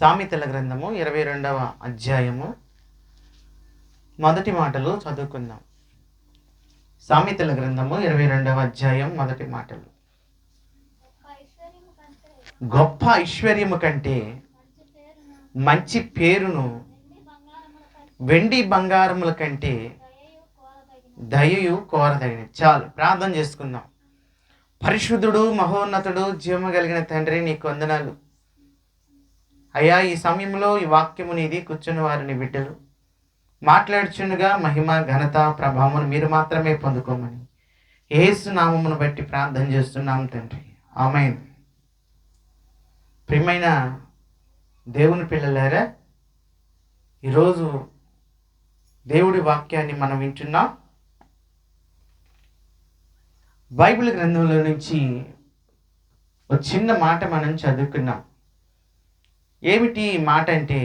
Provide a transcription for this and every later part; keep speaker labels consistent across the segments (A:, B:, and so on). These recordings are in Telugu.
A: సామెతల గ్రంథము ఇరవై రెండవ అధ్యాయము. మొదటి మాటలు చదువుకుందాం. సామెతల గ్రంథము ఇరవై రెండవ అధ్యాయం మొదటి మాటలు. గొప్ప ఐశ్వర్యము కంటే
B: మంచి పేరును వెండి బంగారముల కంటే దయయు
A: దయయు కోరదగిన చాలు ప్రార్థన చేసుకుందాం. పరిశుద్ధుడు మహోన్నతుడు జీవము కలిగిన తండ్రి నీకు వందనాలు. అయ్యా ఈ సమయంలో ఈ వాక్యము నీది కూర్చుని వారిని బిడ్డలు మాట్లాడుచుండగా మహిమ ఘనత ప్రభావమును మీరు మాత్రమే పొందుకోమని. ఏసు నామమును బట్టి ప్రార్థన చేస్తున్నాం తండ్రి. ఆమె ప్రియమైన దేవుని పిల్లలారా ఈరోజు దేవుడి వాక్యాన్ని మనం వింటున్నాం. బైబిల్ గ్రంథంలో నుంచి ఒక చిన్న మాట మనం చదువుకున్నాం. ఏమిటి ఈ మాట అంటే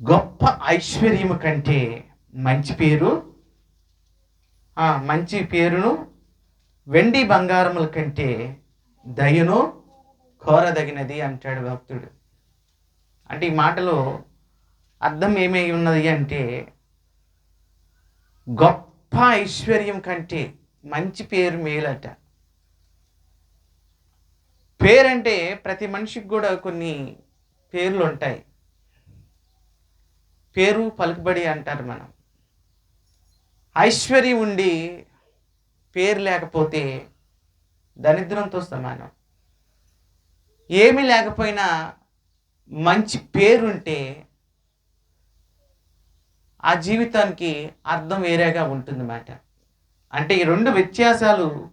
A: గొప్ప ఐశ్వర్యము కంటే మంచి పేరు మంచి పేరును వెండి బంగారముల కంటే దయను కోరదగినది అంటాడు భక్తుడు. అంటే ఈ మాటలో అర్థం ఏమై ఉన్నది అంటే గొప్ప ఐశ్వర్యం కంటే మంచి పేరు మేలట. పేరంటే ప్రతి మనిషికి కూడా కొన్ని పేర్లు ఉంటాయి. పేరు పలుకుబడి అంటారు మనం. ఐశ్వర్యం ఉండి పేరు లేకపోతే దరిద్రంతో సమానం. ఏమీ లేకపోయినా మంచి పేరుంటే ఆ జీవితానికి అర్థం వేరేగా ఉంటుందన్నమాట. అంటే ఈ రెండు వ్యత్యాసాలు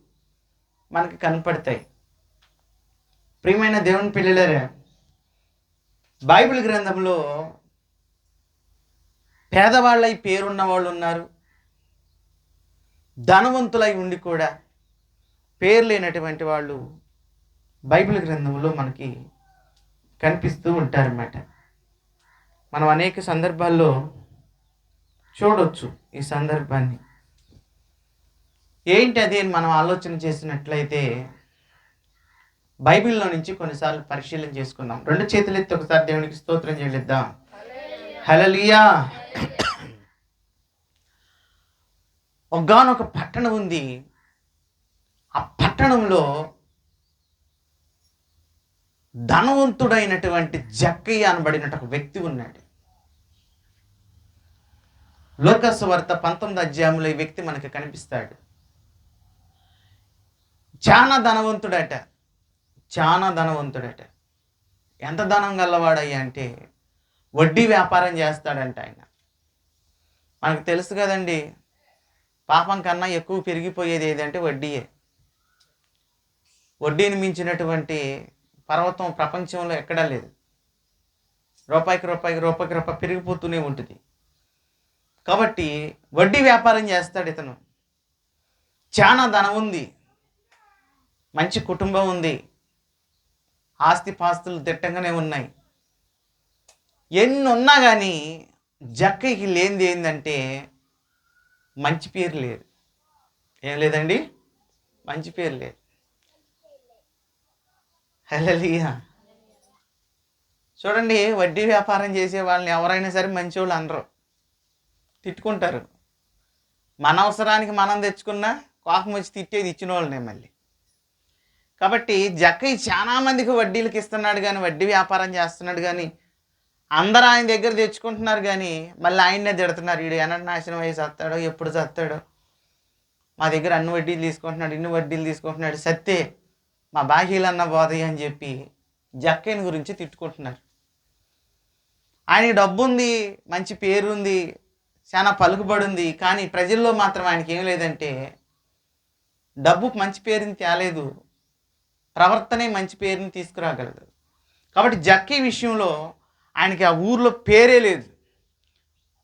A: మనకి కనపడతాయి. ప్రియమైన దేవుని పిల్లలరా బైబిల్ గ్రంథంలో పేదవాళ్ళై పేరున్న వాళ్ళు ఉన్నారు. ధనవంతులై ఉండి కూడా పేరు లేనటువంటి వాళ్ళు బైబిల్ గ్రంథంలో మనకి కనిపిస్తూ ఉంటారన్నమాట. మనం అనేక సందర్భాల్లో చూడొచ్చు ఈ సందర్భాన్ని. ఏంటి అది అని మనం ఆలోచన చేసినట్లయితే బైబిల్లో నుంచి కొన్నిసార్లు పరిశీలన చేసుకుందాం. రెండు చేతులెత్తి ఒకసారి దేవునికి స్తోత్రం చెల్లిద్దాం. హలలియా ఒగానొక పట్టణం ఉంది. ఆ పట్టణంలో ధనవంతుడైనటువంటి జక్కయ్య అనబడినట్టు ఒక వ్యక్తి ఉన్నాడు. లోకస్ వార్త పంతొమ్మిది అధ్యాయంలో ఈ వ్యక్తి మనకి కనిపిస్తాడు. చాలా ధనవంతుడట. చాలా ధనవంతుడట. ఎంత ధనం గల్లవాడయ్యా అంటే వడ్డీ వ్యాపారం చేస్తాడంట ఆయన. మనకు తెలుసు కదండి పాపం కన్నా ఎక్కువ పెరిగిపోయేది ఏదంటే వడ్డీయే. వడ్డీని మించినటువంటి పర్వతం ప్రపంచంలో ఎక్కడా లేదు. రూపాయికి రూపాయికి రూపాయికి రూపాయి పెరిగిపోతూనే ఉంటుంది. కాబట్టి వడ్డీ వ్యాపారం చేస్తాడు ఇతను. చాలా ధనం ఉంది. మంచి కుటుంబం ఉంది. ఆస్తి పాస్తులు దిట్టంగానే ఉన్నాయి. ఎన్ని ఉన్నా కానీ జక్కకి లేనిది ఏంటంటే మంచి పేరు లేదు. ఏం లేదండి? మంచి పేరు లేదు. హలలియా చూడండి వడ్డీ వ్యాపారం చేసే వాళ్ళని ఎవరైనా సరే మంచి వాళ్ళు అనరు. తిట్టుకుంటారు. మన అవసరానికి మనం తెచ్చుకున్నా కోపం వచ్చి తిట్టేది ఇచ్చిన వాళ్ళనే మళ్ళీ. కాబట్టి జక్కయ్య చాలా మందికి వడ్డీలకు ఇస్తున్నాడు కానీ వడ్డీ వ్యాపారం చేస్తున్నాడు కానీ అందరూ ఆయన దగ్గర తెచ్చుకుంటున్నారు కానీ మళ్ళీ ఆయన్నే తిడుతున్నారు. వీడు ఎన్నటి నాశనం అయ్యి చస్తాడో ఎప్పుడు చస్తాడో. మా దగ్గర అన్ని వడ్డీలు తీసుకుంటున్నాడు ఇన్ని వడ్డీలు తీసుకుంటున్నాడు. సత్తే మా బాహీలన్న బోధయ్య అని చెప్పి జక్కయ్యని గురించి తిట్టుకుంటున్నారు. ఆయనకి డబ్బు ఉంది మంచి పేరు ఉంది చాలా పలుకుబడి ఉంది కానీ ప్రజల్లో మాత్రం ఆయనకి ఏం లేదంటే డబ్బు మంచి పేరుని తేలేదు. ప్రవర్తనే మంచి పేరుని తీసుకురాగలదు. కాబట్టి జక్కీ విషయంలో ఆయనకి ఆ ఊర్లో పేరే లేదు.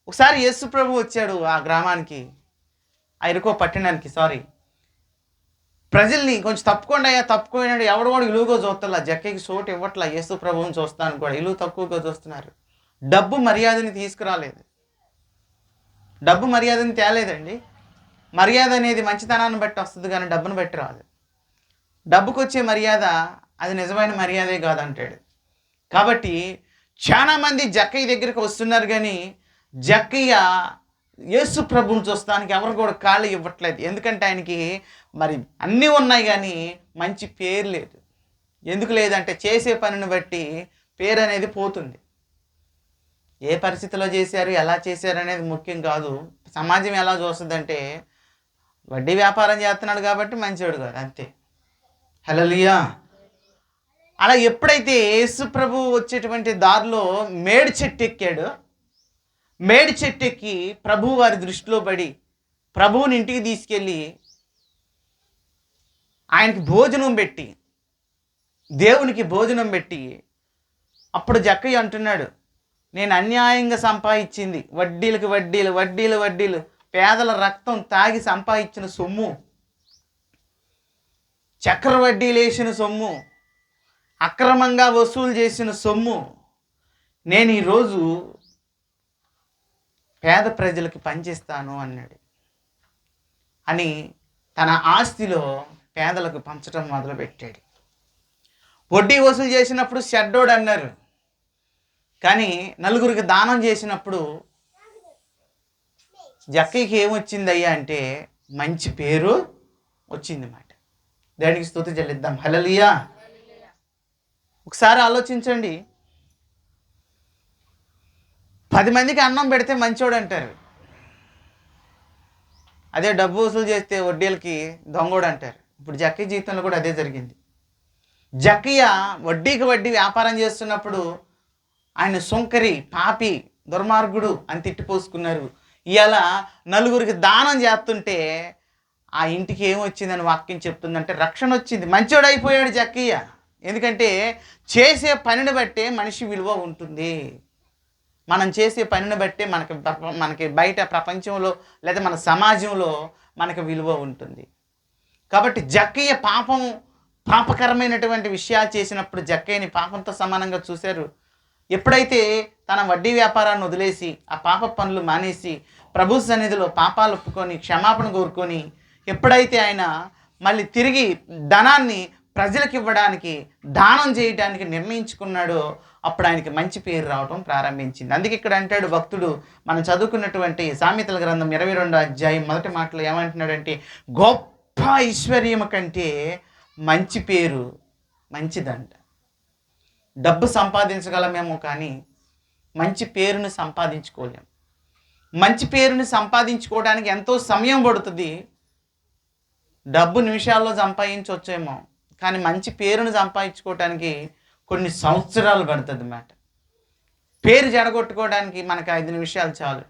A: ఒకసారి యేసు ప్రభు వచ్చాడు ఆ గ్రామానికి ఆ ఇరుకో పట్టణానికి సారీ. ప్రజల్ని కొంచెం తప్పుకోండి అయ్యా తప్పుకోయినాడు ఎవడు కూడా ఇలువుగా చూస్తలా జక్కకి చోటు ఇవ్వట్లా యేసు ప్రభువుని చూస్తాను కూడా ఇలువ తక్కువగా చూస్తున్నారు. డబ్బు మర్యాదని తీసుకురాలేదు. డబ్బు మర్యాదని తేలేదండి. మర్యాద అనేది మంచితనాన్ని బట్టి వస్తుంది కానీ డబ్బును బట్టి రాదు. డబ్బుకు వచ్చే మర్యాద అది నిజమైన మర్యాదే కాదంటాడు. కాబట్టి చాలామంది జక్కయ్య దగ్గరికి వస్తున్నారు కానీ జక్కయ్య యేసు ప్రభుని చూస్తానికి ఎవరు కూడా ఖాళీ ఇవ్వట్లేదు. ఎందుకంటే ఆయనకి మరి అన్నీ ఉన్నాయి కానీ మంచి పేరు లేదు. ఎందుకు లేదంటే చేసే పనిని బట్టి పేరు అనేది పోతుంది. ఏ పరిస్థితిలో చేశారు ఎలా చేశారు అనేది ముఖ్యం కాదు. సమాజం ఎలా చూస్తుందంటే వడ్డీ వ్యాపారం చేస్తున్నాడు కాబట్టి మంచివాడు కాదు అంతే. హలలియా అలా ఎప్పుడైతే యేసు ప్రభు వచ్చేటువంటి దారిలో మేడి చెట్టు ఎక్కాడు మేడి చెట్టు ఎక్కి ప్రభు వారి దృష్టిలో పడి ప్రభువుని ఇంటికి తీసుకెళ్ళి ఆయనకి భోజనం పెట్టి దేవునికి భోజనం పెట్టి అప్పుడు జక్కయ్య అంటున్నాడు నేను అన్యాయంగా సంపాదించింది వడ్డీలకు వడ్డీలు వడ్డీలు వడ్డీలు పేదల రక్తం తాగి సంపాదించిన సొమ్ము. చక్రవడ్డీ లేచిన సొమ్ము అక్రమంగా వసూలు చేసిన సొమ్ము. నేను ఈరోజు పేద ప్రజలకి పనిచేస్తాను అన్నాడు. అని తన ఆస్తిలో పేదలకు పంచడం మొదలుపెట్టాడు. వడ్డీ వసూలు చేసినప్పుడు షడ్డోడు అన్నారు. కానీ నలుగురికి దానం చేసినప్పుడు జక్కయ్యకి ఏమొచ్చిందయ్యా అంటే మంచి పేరు వచ్చింది మాట. దానికి స్థుతి చెల్లిద్దాం. హలలియా ఒకసారి ఆలోచించండి. పది మందికి అన్నం పెడితే మంచోడు అంటారు అదే డబ్బు వసూలు చేస్తే వడ్డీలకి దొంగోడు అంటారు ఇప్పుడు జక్కయ్య జీవితంలో కూడా అదే జరిగింది. జక్కయ్య వడ్డీకి వడ్డీ వ్యాపారం చేస్తున్నప్పుడు ఆయన సొంకరి పాపి దుర్మార్గుడు అని తిట్టిపోసుకున్నారు. ఇలా నలుగురికి దానం చేస్తుంటే ఆ ఇంటికి ఏమొచ్చిందని వాక్యం చెప్తుందంటే రక్షణ వచ్చింది. మంచోడు అయిపోయాడు జక్కయ్య. ఎందుకంటే చేసే పనిని బట్టే మనిషి విలువ ఉంటుంది. మనం చేసే పనిని బట్టే మనకి మనకి బయట ప్రపంచంలో లేదా మన సమాజంలో మనకి విలువ ఉంటుంది. కాబట్టి జక్కయ్య పాపం పాపకరమైనటువంటి విషయాలు చేసినప్పుడు జక్కయ్యని పాపంతో సమానంగా చూశారు. ఎప్పుడైతే తన వడ్డీ వ్యాపారాన్ని వదిలేసి ఆ పాప పనులు మానేసి ప్రభు సన్నిధిలో పాపాలు ఒప్పుకొని క్షమాపణ కోరుకొని ఎప్పుడైతే ఆయన మళ్ళీ తిరిగి ధనాన్ని ప్రజలకు ఇవ్వడానికి దానం చేయడానికి నిర్ణయించుకున్నాడో అప్పుడు ఆయనకి మంచి పేరు రావడం ప్రారంభించింది. అందుకే ఇక్కడ అంటాడు భక్తుడు మనం చదువుకున్నటువంటి సామెతల గ్రంథం ఇరవై రెండో అధ్యాయం మొదటి మాటలు ఏమంటున్నాడంటే గొప్ప ఐశ్వర్యం కంటే మంచి పేరు మంచిదంట. డబ్బు సంపాదించగలమేమో కానీ మంచి పేరును సంపాదించుకోలేము మంచి పేరును సంపాదించుకోవడానికి ఎంతో సమయం పడుతుంది. డబ్బు నిమిషాల్లో సంపాదించవచ్చేమో కానీ మంచి పేరును సంపాదించుకోవటానికి కొన్ని సంవత్సరాలు పడుతుంది అన్నమాట పేరు జడగొట్టుకోవడానికి మనకు ఐదు నిమిషాలు చాలు.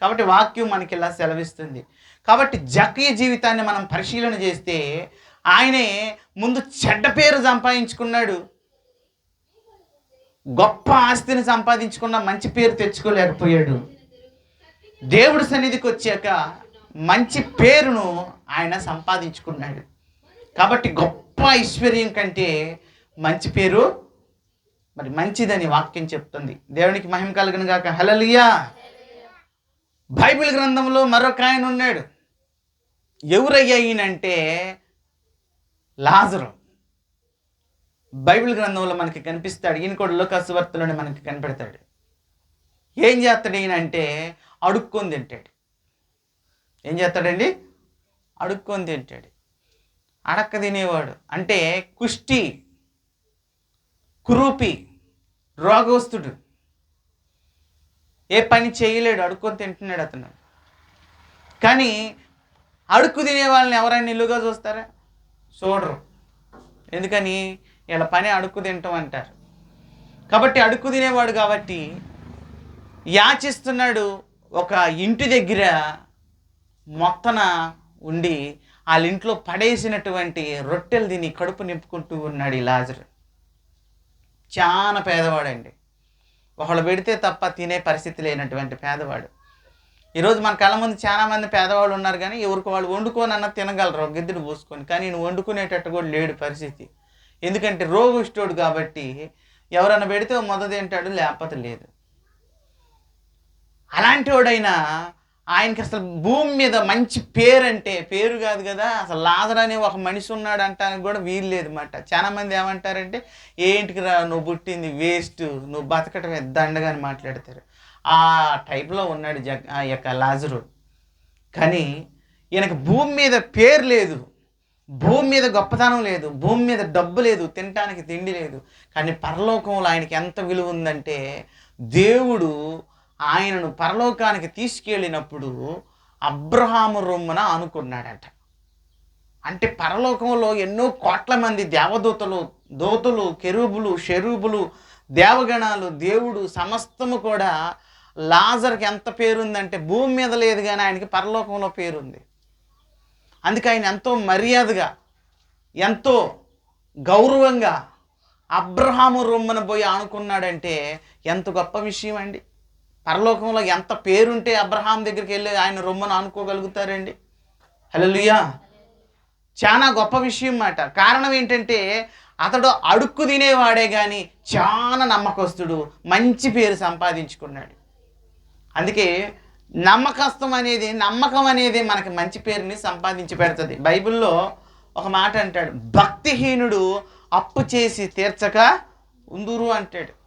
A: కాబట్టి వాక్యం మనకి ఇలా సెలవిస్తుంది. కాబట్టి జక్కయ్య జీవితాన్ని మనం పరిశీలన చేస్తే ఆయనే ముందు చెడ్డ పేరు సంపాదించుకున్నాడు. గొప్ప ఆస్తిని సంపాదించుకున్న మంచి పేరు తెచ్చుకోలేకపోయాడు. దేవుడి సన్నిధికి వచ్చాక మంచి పేరును ఆయన సంపాదించుకున్నాడు. కాబట్టి గొప్ప ఐశ్వర్యం కంటే మంచి పేరు మరి మంచిదని వాక్యం చెప్తుంది. దేవునికి మహిమ కలిగిన గాక. హలలియా బైబిల్ గ్రంథంలో మరొక ఆయన ఉన్నాడు. ఎవరయ్యా ఈయనంటే లాజరు. బైబిల్ గ్రంథంలో మనకి కనిపిస్తాడు. ఈయన కూడా లోకసువార్తలోనే మనకి కనపడతాడు. ఏం చేస్తాడు ఈయన అంటే అడుక్కొని తింటాడు. ఏం చేస్తాడండి? అడుక్కొని తింటాడు. అడక్క తినేవాడు. అంటే కుష్టి కురూపి రోగస్తుడు ఏ పని చేయలేడు అడుక్కొని తింటున్నాడు అతను. కానీ అడుక్కు తినే వాళ్ళని ఎవరైనా నిలుగా చూస్తారా? చూడరు. ఎందుకని? ఇలా పని అడుక్కు తింటాం అంటారు. కాబట్టి అడుక్కు తినేవాడు కాబట్టి యాచిస్తున్నాడు ఒక ఇంటి దగ్గర మొత్తన ఉండి వాళ్ళ ఇంట్లో పడేసినటువంటి రొట్టెలు తిని కడుపు నింపుకుంటూ ఉన్నాడు ఈ లాజరు. చాలా పేదవాడండి. ఒకళ్ళు పెడితే తప్ప తినే పరిస్థితి లేనటువంటి పేదవాడు. ఈరోజు మన కళ్ళ ముందు చాలా మంది పేదవాళ్ళు ఉన్నారు కానీ ఎవరికి వాళ్ళు వండుకోనన్నా తినగలరు ఒక గిద్దెడు పోసుకొని. కానీ నేను వండుకునేటట్టు కూడా లేడు పరిస్థితి. ఎందుకంటే రోగిష్టోడు కాబట్టి ఎవరన్నా పెడితే మొదటి తింటాడు లేకపోతే లేదు. అలాంటి వాడైనా ఆయనకి అసలు భూమి మీద మంచి పేరు అంటే పేరు కాదు కదా. అసలు లాజర్ అనే ఒక మనిషి ఉన్నాడు అంటానికి కూడా వీలు లేదు అన్నమాట చాలా మంది ఏమంటారంటే ఏంటికి రా నువ్వు పుట్టింది వేస్ట్ నువ్వు బతకటమే దండగా అని మాట్లాడతారు. ఆ టైప్లో ఉన్నాడు జగ్ ఆ యొక్క లాజరు. కానీ ఈయనకు భూమి మీద పేరు లేదు. భూమి మీద గొప్పతనం లేదు. భూమి మీద డబ్బు లేదు. తినటానికి తిండి లేదు. కానీ పరలోకంలో ఆయనకి ఎంత విలువ ఉందంటే దేవుడు ఆయనను పరలోకానికి తీసుకెళ్ళినప్పుడు అబ్రహాము రొమ్మున అనుకున్నాడట అంటే పరలోకంలో ఎన్నో కోట్ల మంది దేవదూతలు దూతలు కెరూబులు షెరూబులు దేవగణాలు దేవుడు సమస్తము కూడా లాజర్కి ఎంత పేరుందంటే భూమి మీద లేదు కానీ ఆయనకి పరలోకంలో పేరుంది. అందుకే ఆయన ఎంతో మర్యాదగా ఎంతో గౌరవంగా అబ్రహాము రొమ్మన పోయి ఆనుకున్నాడంటే ఎంత గొప్ప విషయం అండి పరలోకంలో ఎంత పేరుంటే అబ్రహాం దగ్గరికి వెళ్ళి ఆయన రొమ్మను అనుకోగలుగుతారండి హలోలుయా చాలా గొప్ప విషయం మాట. కారణం ఏంటంటే అతడు అడుక్కు తినేవాడే కానీ చాలా నమ్మకస్తుడు మంచి పేరు సంపాదించుకున్నాడు. అందుకే నమ్మకస్తం అనేది నమ్మకం అనేది మనకి మంచి పేరుని సంపాదించి పెడుతుంది. బైబిల్లో ఒక మాట అంటాడు భక్తిహీనుడు అప్పు చేసి తీర్చక ఉందురు అంటాడు.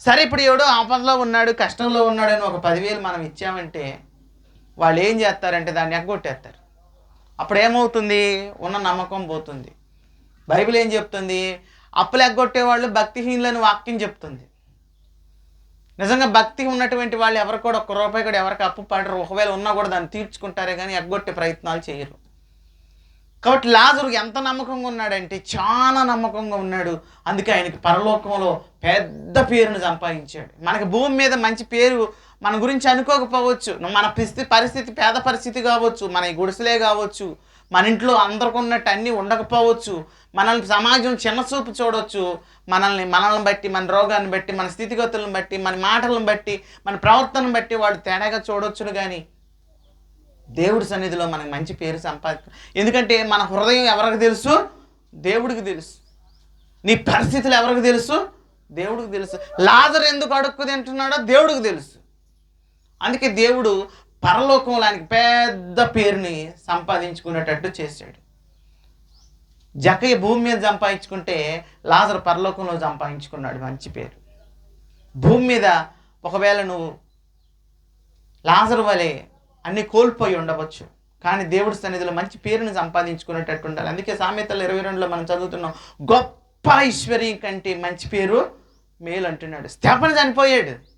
A: సరే ఇప్పుడు ఎవడో ఆపదలో ఉన్నాడు కష్టంలో ఉన్నాడు అని ఒక పదివేలు మనం ఇచ్చామంటే వాళ్ళు ఏం చేస్తారంటే దాన్ని ఎగ్గొట్టేస్తారు. అప్పుడు ఏమవుతుంది ఉన్న నమ్మకం పోతుంది. బైబిల్ ఏం చెప్తుంది? అప్పులు ఎగ్గొట్టే వాళ్ళు భక్తిహీనులని వాక్యం చెప్తుంది. నిజంగా భక్తి ఉన్నటువంటి వాళ్ళు ఎవరు కూడా ఒక్క రూపాయి కూడా ఎవరికి అప్పు పడరు. ఒకవేళ ఉన్నా కూడా దాన్ని తీర్చుకుంటారే కానీ ఎగ్గొట్టే ప్రయత్నాలు చేయరు. కాబట్టి లాజరు ఎంత నమ్మకంగా ఉన్నాడంటే చాలా నమ్మకంగా ఉన్నాడు. అందుకే ఆయనకి పరలోకంలో పెద్ద పేరును సంపాదించాడు. మనకి భూమి మీద మంచి పేరు మన గురించి అనుకోకపోవచ్చు. మన పరిస్థితి పరిస్థితి పేద పరిస్థితి కావచ్చు మన గుడిసెలే కావచ్చు మన ఇంట్లో అందరికి ఉన్నట్టు అన్నీ ఉండకపోవచ్చు మనల్ని సమాజం చిన్న చూపు చూడవచ్చు మనల్ని మనల్ని బట్టి మన రోగాన్ని బట్టి మన స్థితిగతులను బట్టి మన మాటలను బట్టి మన ప్రవర్తనను బట్టి వాడు తేడాగా చూడొచ్చును కానీ దేవుడి సన్నిధిలో మనకు మంచి పేరు సంపాదించ ఎందుకంటే మన హృదయం ఎవరికి తెలుసు? దేవుడికి తెలుసు. నీ పరిస్థితులు ఎవరికి తెలుసు? దేవుడికి తెలుసు. లాజర్ ఎందుకు అడుక్కు తింటున్నాడో దేవుడికి తెలుసు. అందుకే దేవుడు పరలోకంలో పెద్ద పేరుని సంపాదించుకునేటట్టు చేశాడు. జకయ్య భూమి మీద సంపాదించుకుంటే లాజర్ పరలోకంలో సంపాదించుకున్నాడు మంచి పేరు. భూమి మీద ఒకవేళ నువ్వు లాజర్ వలె అన్ని కోల్పోయి ఉండవచ్చు. కానీ దేవుడి సన్నిధిలో మంచి పేరుని సంపాదించుకునేటట్టు ఉండాలి. అందుకే సామెతలు ఇరవై రెండులో మనం చదువుతున్నాం గొప్ప ఐశ్వర్యం కంటే మంచి పేరు మేలు అంటున్నాడు. స్తెపని చనిపోయాడు.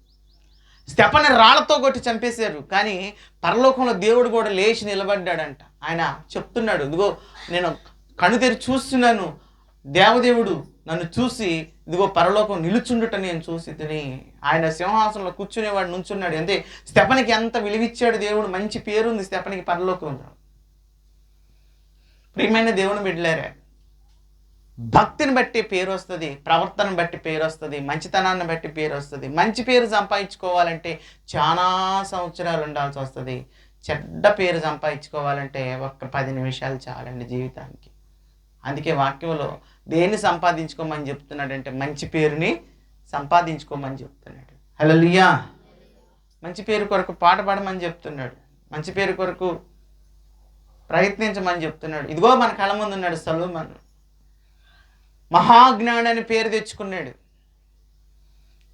A: స్తెపని రాళ్ళతో కొట్టి చంపేశారు. కానీ పరలోకంలో దేవుడు కూడా లేచి నిలబడ్డాడంట. ఆయన చెప్తున్నాడు ఇదిగో నేను కను తెరి చూస్తున్నాను దేవదేవుడు నన్ను చూసి ఇదిగో పరలోకం నిలుచుండుట నేను చూసి తిని ఆయన సింహాసనంలో కూర్చునేవాడు నుంచున్నాడు. అంతే స్తెపనికి ఎంత విలువిచ్చాడు దేవుడు మంచి పేరుంది స్తెపనికి పరలోకంలో ప్రియమైన దేవుని బిడ్డలేరే భక్తిని బట్టి పేరు వస్తుంది ప్రవర్తన బట్టి పేరు వస్తుంది మంచితనాన్ని బట్టి పేరు వస్తుంది. మంచి పేరు సంపాదించుకోవాలంటే చాలా సంవత్సరాలు ఉండాల్సి వస్తుంది. చెడ్డ పేరు సంపాదించుకోవాలంటే ఒక్క పది నిమిషాలు చాలండి జీవితానికి. అందుకే వాక్యంలో దేన్ని సంపాదించుకోమని చెప్తున్నాడంటే మంచి పేరుని సంపాదించుకోమని చెప్తున్నాడు. హలో లియా మంచి పేరు కొరకు పాట పాడమని చెప్తున్నాడు. మంచి పేరు కొరకు ప్రయత్నించమని చెప్తున్నాడు. ఇదిగో మన కళ ముందు ఉన్నాడు సలోమన్. మహాజ్ఞాని అని పేరు తెచ్చుకున్నాడు.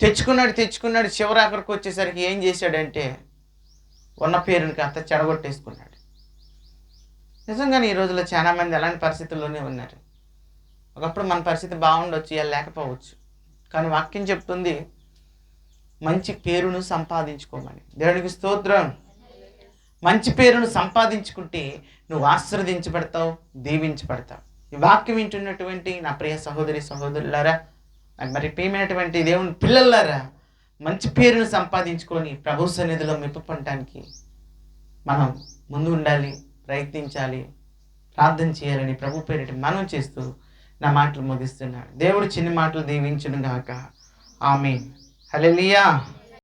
A: తెచ్చుకున్నాడు తెచ్చుకున్నాడు. చివరి అక్కడికి వచ్చేసరికి ఏం చేశాడంటే ఉన్న పేరుని అంత చెడగొట్టేసుకున్నాడు. నిజంగానే ఈ రోజుల్లో చాలామంది అలాంటి పరిస్థితుల్లోనే ఉన్నారు. ఒకప్పుడు మన పరిస్థితి బాగుండొచ్చు ఇలా లేకపోవచ్చు. కానీ వాక్యం చెప్తుంది మంచి పేరును సంపాదించుకోమని. దేవునికి స్తోత్రం. మంచి పేరును సంపాదించుకుంటే నువ్వు ఆశీర్వదించబడతావు దీవించబడతావు. ఈ వాక్యం వింటున్నటువంటి నా ప్రియ సహోదరి సహోదరులారా నాకు మరి ప్రియమైనటువంటి దేవుని పిల్లలారా మంచి పేరును సంపాదించుకొని ప్రభు సన్నిధిలో మెప్పుపడటానికి మనం ముందు ఉండాలి ప్రయత్నించాలి ప్రార్థన చేయాలని ప్రభు పేరిట మనం చేస్తూ నా మాటలు ముగిస్తున్నాడు దేవుడు చిన్ని మాటలు దీవించును గాక ఆమె హలెలియా